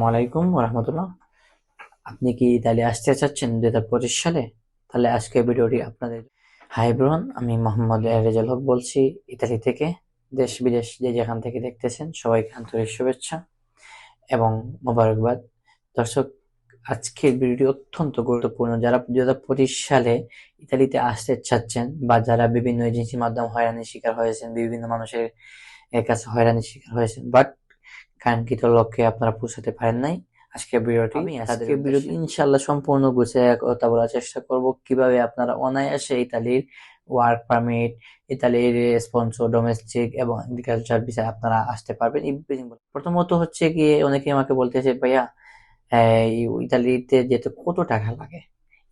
আসসালামু আলাইকুম রহমতুল্লাহ। আপনি কি ইতালি আসতে চাচ্ছেন দুই হাজার পঁচিশ সালে? তাহলে আজকে ভিডিওটি আপনাদের হাই ব্রন আমি মোহাম্মদ রেজাল হক বলছি, ইতালি থেকে, দেশ বিদেশ যে যেখান থেকে দেখতেছেন, সবাইকে আন্তরিক শুভেচ্ছা এবং মোবারকবাদ। দর্শক, আজকের ভিডিওটি অত্যন্ত গুরুত্বপূর্ণ। যারা দুই হাজার পঁচিশ সালে ইতালিতে আসতে চাচ্ছেন বা যারা বিভিন্ন এজেন্সির মাধ্যমে হয়রানির শিকার হয়েছেন, বিভিন্ন মানুষের কাছে হয়রানির শিকার হয়েছেন বাট কাঙ্ক্ষিত লক্ষ্যে আপনারা পৌঁছাতে পারেন নাই। আজকে ভিডিওটি আমি আজকে ভিডিওটি ইনশাল্লাহ সম্পূর্ণ গুছিয়ে কথা বলার চেষ্টা করব। কীভাবে আপনারা অনায়াসে ইতালির ওয়ার্ক পারমিট ইতালির স্পন্সর ডোমেস্টিক এবং এগ্রিকালচার বিষয়ে আপনারা আসতে পারবেন। প্রথমত হচ্ছে কি অনেকে আমাকে বলতেছে ভাইয়া এই ইতালিতে যেতে কত টাকা লাগে?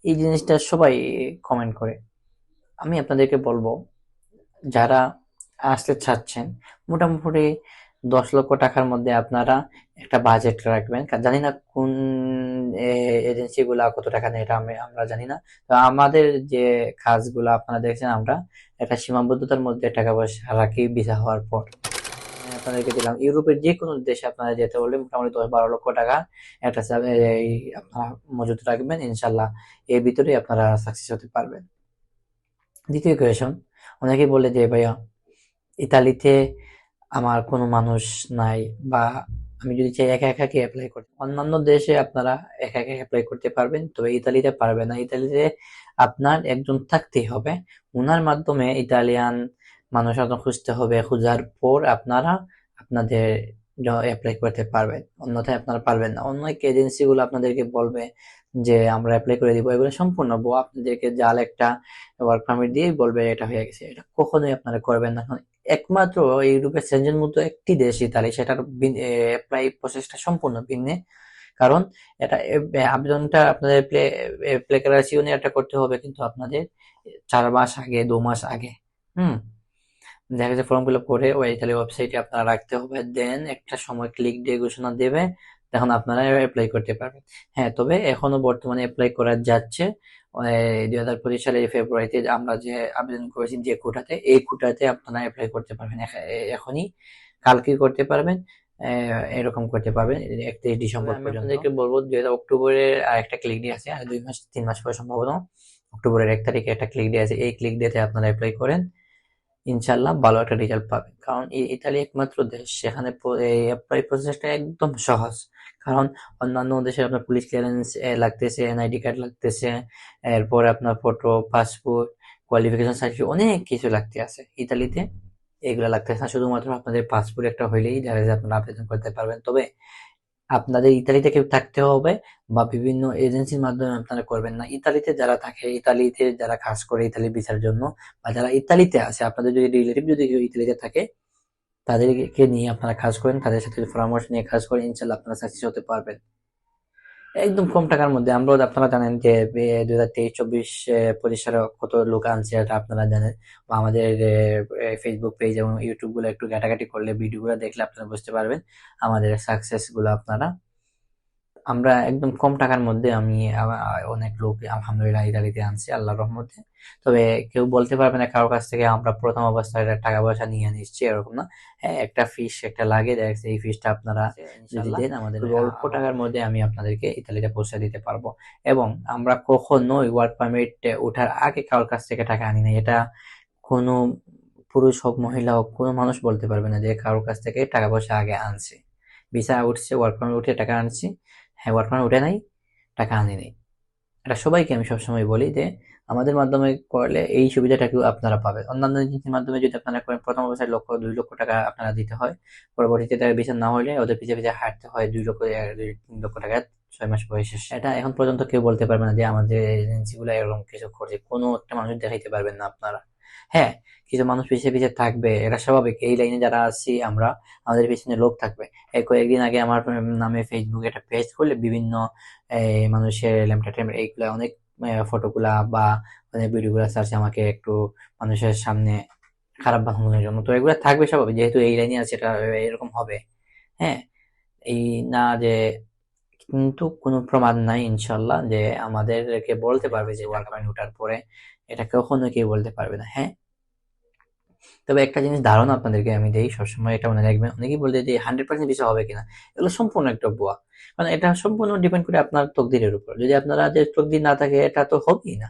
এই জিনিসটা সবাই কমেন্ট করে। আমি আপনাদেরকে বলব যারা আসতে চাচ্ছেন মোটামুটি দশ লক্ষ টাকার মধ্যে আপনারা একটা বাজেট রাখবেন। জানি না কোন এজেন্সি গুলা কত টাকা নেয় এটা আমি, আমরা জানি না। তো আমাদের যে কাজগুলো আপনারা দেখছেন, আমরা একটা সীমাবদ্ধতার মধ্যে টাকা পয়সা রাখি ভিসা হওয়ার পর। আপনাদেরকে দিলাম, ইউরোপের যে কোনো দেশে আপনারা যেতে হলে মোটামুটি দশ বারো লক্ষ টাকা একটা আপনারা মজুত রাখবেন, ইনশাল্লাহ এর ভিতরেই আপনারা সাকসেস হতে পারবেন। দ্বিতীয় কোয়েশন অনেকেই বলে যে, ভাইয়া, ইতালিতে আমার কোনো মানুষ নাই বা আমি যদি চাই একা একা কি অ্যাপ্লাই করতে? অন্যান্য দেশে আপনারা একা একা অ্যাপ্লাই করতে পারবেন, তবে ইতালিতে পারবেন না। ইতালিতে আপনার একজন থাকতেই হবে। ওনার মাধ্যমে ইতালিয়ান মানুষ আপনার খুঁজতে হবে। খোঁজার পর আপনারা আপনাদের অ্যাপ্লাই করতে পারবেন। অন্যথায় আপনারা পারবেন না। অন্য এজেন্সি গুলো আপনাদেরকে বলবে যে, আমরা অ্যাপ্লাই করে দিব। এগুলো সম্পূর্ণ বউ আপনাদেরকে জাল একটা ওয়ার্ক পারমিট দিয়ে বলবে, এটা হয়ে গেছে। এটা কখনোই আপনারা করবেন না। একমাত্র ইউরোপের সেনজেন মতো একটি দেশ, ইতালি। সেটার অ্যাপ্লাই প্রসেসটা সম্পূর্ণ ভিন্ন। কারণ এটা আবেদনটা আপনাদের প্লে প্লেকারাসিওনে এটা করতে হবে কিন্তু আপনাদের চার মাস আগে, দু মাস আগে। হুম? দেখা যাচ্ছে ফর্ম ফিল আপ করে ওই তাহলে ওয়েবসাইটে আপনারা রাখতে হবে। দেন একটা সময় ক্লিক দিয়ে ঘোষণা দেবে। তখন আপনারা অ্যাপ্লাই করতে পারবেন। হ্যাঁ তবে এখনও বর্তমানে অ্যাপ্লাই করা যাচ্ছে। দুই হাজার পঁচিশ সালের ফেব্রুয়ারিতে আমরা যে আবেদন করেছি যে কোটাতে এই কোটাতে আপনারা অ্যাপ্লাই করতে পারবেন। এখ- এখনই কালকে করতে পারবেন। আহ, এরকম করতে পারবেন একত্রিশ ডিসেম্বর পর্যন্ত। আপনাদেরকে বলব দুই হাজার অক্টোবরের আর একটা ক্লিক ডে আছে আর দুই মাস তিন মাস পরে সম্ভবত অক্টোবরের এক তারিখে একটা ক্লিক ডে আছে। এই ক্লিক ডেতে আপনারা অ্যাপ্লাই করেন। ইনশাল্লাহ ভালো একটা রেজাল্ট পাবেন কারণ ইতালি একমাত্র দেশ, সেখানে অ্যাপ্লাই প্রসেসটা একদম সহজ। কারণ অন্যান্য দেশে আপনার পুলিশ ক্লিয়ারেন্স লাগতেছে এনআইডি কার্ড লাগতেছে, এরপরে আপনার ফটো পাসপোর্ট কোয়ালিফিকেশন সার্টিফিকেট অনেক কিছু লাগতে আছে। ইতালিতে এগুলো লাগতেছে না, শুধুমাত্র আপনাদের পাসপোর্ট একটা হইলেই দেখা যায় আপনারা আবেদন করতে পারবেন। তবে আপনাদের ইতালিতে কেউ থাকতে হবে বা বিভিন্ন এজেন্সির মাধ্যমে আপনারা করবেন না। ইতালিতে যারা থাকে, ইতালিতে যারা কাজ করে ইতালি ভিসার জন্য বা যারা ইতালিতে আছে, আপনাদের যদি রিলেটিভ যদি কেউ ইতালিতে থাকে, তাদেরকে নিয়ে আপনারা কাজ করেন, তাদের সাথে পরামর্শ নিয়ে কাজ করেন, ইনশাল্লাহ আপনারা সাকসেস হতে পারবেন। একদম কম টাকার মধ্যে। আমরাও আপনারা জানেন যে দুই হাজার তেইশ, চব্বিশ পঁচিশ সালে কত লোক আনছে এটা আপনারা জানেন। বা আমাদের ফেসবুক পেজ এবং ইউটিউবগুলো একটু ঘাটাঘাটি করলে ভিডিও গুলো দেখলে আপনারা বুঝতে পারবেন আমাদের সাকসেসগুলো আপনারা। আমরা একদম কম টাকার মধ্যে আমি অনেক লোক আলহামদুলিল্লাহ ইতালিতে আনছি আল্লাহর রহমতে। তবে কেউ বলতে পারবে না কারোর কাছ থেকে আমরা প্রথম অবস্থায় টাকা পয়সা নিয়ে নিচ্ছি এরকম না। হ্যাঁ একটা ফিস একটা লাগে দেখছে এই ফিসটা আপনারা যদি দেন আমাদের অল্প টাকার মধ্যে আমি আপনাদেরকে ইতালিতে পৌঁছে দিতে পারব। এবং আমরা কখনোই ওয়ার্ক পারমিট ওঠার আগে কারোর কাছ থেকে টাকা আনি না। এটা কোনো পুরুষ হোক মহিলা হোক কোনো মানুষ বলতে পারবে না যে কারোর কাছ থেকে টাকা পয়সা আগে আনছে। ভিসা উঠছে ওয়ার্ক পারমিট উঠে টাকা আনছি। হ্যাঁ পারমিট উঠে নাই, টাকা আনি নাই। এটা সবাইকে আমি সবসময় বলি যে, আমাদের মাধ্যমে করলে এই সুবিধাটাকেও আপনারা পাবেন। অন্যান্য এজেন্সির মাধ্যমে যদি আপনারা করেন, প্রথম অবস্থায় লক্ষ, দুই লক্ষ টাকা আপনারা দিতে হয়। পরবর্তীতে তার বিচার না হলে ওদের পিছিয়ে পিছিয়ে হাঁটতে হয়, দুই লক্ষ তিন লক্ষ টাকা, ছয় মাস বয়সে। এটা এখন পর্যন্ত কেউ বলতে পারবে না যে, আমাদের এজেন্সিগুলো এরকম কিছু করছে। কোনো একটা মানুষ দেখাইতে পারবেন না আপনারা। হ্যাঁ কিছু মানুষ পিছিয়ে পিছিয়ে থাকবে এটা স্বাভাবিক। এই লাইনে যারা আছি আমরা, আমাদের পিছনে লোক থাকবে। এই কয়েকদিন আগে আমার নামে ফেসবুকে একটা পেজ করলে বিভিন্ন মানুষের এন্টারটেনমেন্ট এইগুলা অনেক ফটোগুলা বা অনেক ভিডিওগুলা সার্চ আমাকে একটু মানুষের সামনে খারাপ বানানোর জন্য। তো এগুলো থাকবে স্বাভাবিক, যেহেতু এই লাইনে আছে, এটা এরকম হবে। হ্যাঁ এই না যে কিন্তু কোনো প্রমাণ নাই, ইনশাল্লাহ, যে আমাদেরকে বলতে পারবে যে ওয়ার্ক পারমিট ওঠার পরে এটা কখনো কেউ বলতে পারবে না হ্যাঁ? তবে একটা জিনিস ধারণা আপনাদেরকে আমি দেই, সবসময় এটা মনে রাখবেন, অনেকেই বলতে যে হান্ড্রেড পার্সেন্ট বিষয় হবে কিনা, এগুলো সম্পূর্ণ একটা বুয়া কারণ এটা সম্পূর্ণ ডিপেন্ড করে আপনার তকদিরের উপর। যদি আপনারা যে তকদির না থাকে, এটা তো হবেই না।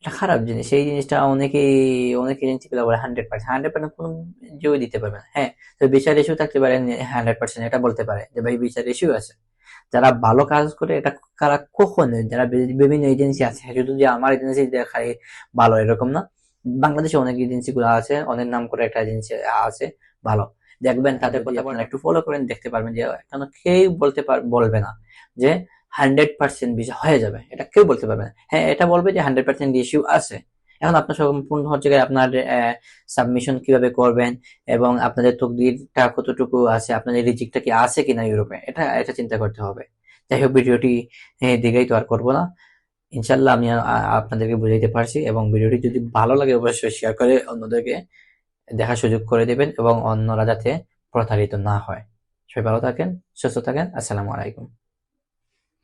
এটা খারাপ জিনিস, সেই জিনিসটা অনেকেই, অনেকে চিন্তা করে হান্ড্রেড পার্সেন্ট হান্ড্রেড পার্সেন্ট কোনো জয় দিতে পারবে না হ্যাঁ? তো বিচার ইস্যু থাকতে পারে, হান্ড্রেড পার্সেন্ট এটা বলতে পারে, যে ভাই বিচার ইস্যু আছে। যারা ভালো কাজ করে এটা কারা কখন যারা বিভিন্ন এজেন্সি আছে শুধু যে আমার এজেন্সি দেখায় ভালো এরকম না। বাংলাদেশে অনেক এজেন্সি গুলো আছে অনেক নাম করে একটা এজেন্সি আছে ভালো। দেখবেন তাদের কথা আপনারা একটু ফলো করেন দেখতে পারবেন যে কেন কেউ বলতে বলবে না যে হান্ড্রেড পার্সেন্ট হয়ে যাবে। এটা কেউ বলতে পারবে না। হ্যাঁ এটা বলবে যে হান্ড্রেড পার্সেন্ট ইস্যু আছে। এখন আপনার সম্পূর্ণ হচ্ছে গিয়ে আপনার সাবমিশন কীভাবে করবেন এবং আপনাদের তকদিরটা কতটুকু আছে, আপনাদের রিজিকটা কি আছে কিনা ইউরোপে, এটা এটা চিন্তা করতে হবে। যাই হোক, ভিডিওটি দিকেই তো আর করব না। ইনশাল্লাহ আমি আপনাদেরকে বুঝাইতে পারছি এবং ভিডিওটি যদি ভালো লাগে অবশ্যই শেয়ার করে অন্যদেরকে দেখার সুযোগ করে দেবেন এবং অন্যরা যাতে প্রতারিত না হয়। সবাই ভালো থাকেন, সুস্থ থাকেন, আসসালামু আলাইকুম।